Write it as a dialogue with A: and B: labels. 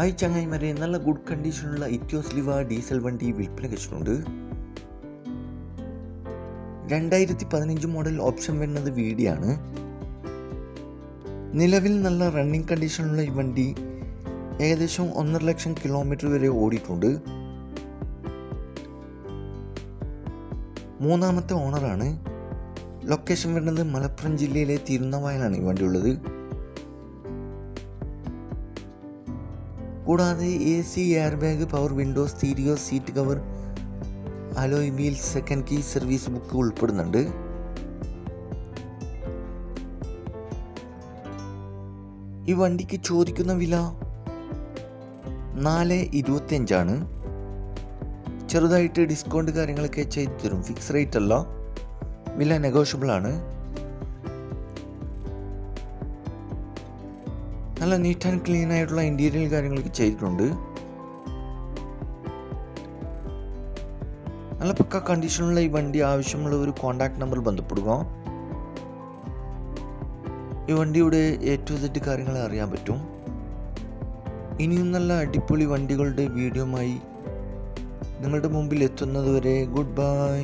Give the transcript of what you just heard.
A: ആയി ചങ്ങായിമാരെ നല്ല ഗുഡ് കണ്ടീഷനുള്ള ഇറ്റിയോസ് ലിവ ഡീസൽ വണ്ടി വിൽപ്പന വെച്ചിട്ടുണ്ട് രണ്ടായിരത്തി പതിനഞ്ച് മോഡൽ ഓപ്ഷൻ വരുന്നത് വീഡിയാണ് നിലവിൽ നല്ല റണ്ണിങ് കണ്ടീഷനുള്ള ഈ വണ്ടി ഏകദേശം ഒന്നര ലക്ഷം കിലോമീറ്റർ വരെ ഓടിയിട്ടുണ്ട്. മൂന്നാമത്തെ ഓണറാണ് ലൊക്കേഷൻ വരുന്നത് മലപ്പുറം ജില്ലയിലെ തിരുനവായലാണ് ഈ വണ്ടി ഉള്ളത്. കൂടാതെ A C air bag power window stereo seat cover alloy wheel second key service book ഉൾപ്പെടുന്നുണ്ട്. ഈ വണ്ടിക്ക് ചോദിക്കുന്ന വില നാല് ഇരുപത്തിയഞ്ചാണ്. ചെറുതായിട്ട് ഡിസ്കൗണ്ട് കാര്യങ്ങളൊക്കെ ചെയ്തു തരും. ഫിക്സ് റേറ്റ് അല്ല. വില നെഗോഷ്യബിൾ ആണ്. നല്ല നീറ്റ് ആൻഡ് ക്ലീൻ ആയിട്ടുള്ള ഇന്റീരിയൽ കാര്യങ്ങളൊക്കെ ചെയ്തിട്ടുണ്ട്. നല്ല പക്ക കണ്ടീഷനുള്ള ഈ വണ്ടി ആവശ്യമുള്ള ഒരു കോൺടാക്ട് നമ്പർ ബന്ധപ്പെടുക. ഈ വണ്ടിയുടെ എ ടു സെഡ് കാര്യങ്ങൾ അറിയാൻ പറ്റും. ഇനിയും നല്ല അടിപൊളി വണ്ടികളുടെ വീഡിയോമായി നിങ്ങളുടെ മുമ്പിൽ എത്തുന്നതുവരെ ഗുഡ് ബൈ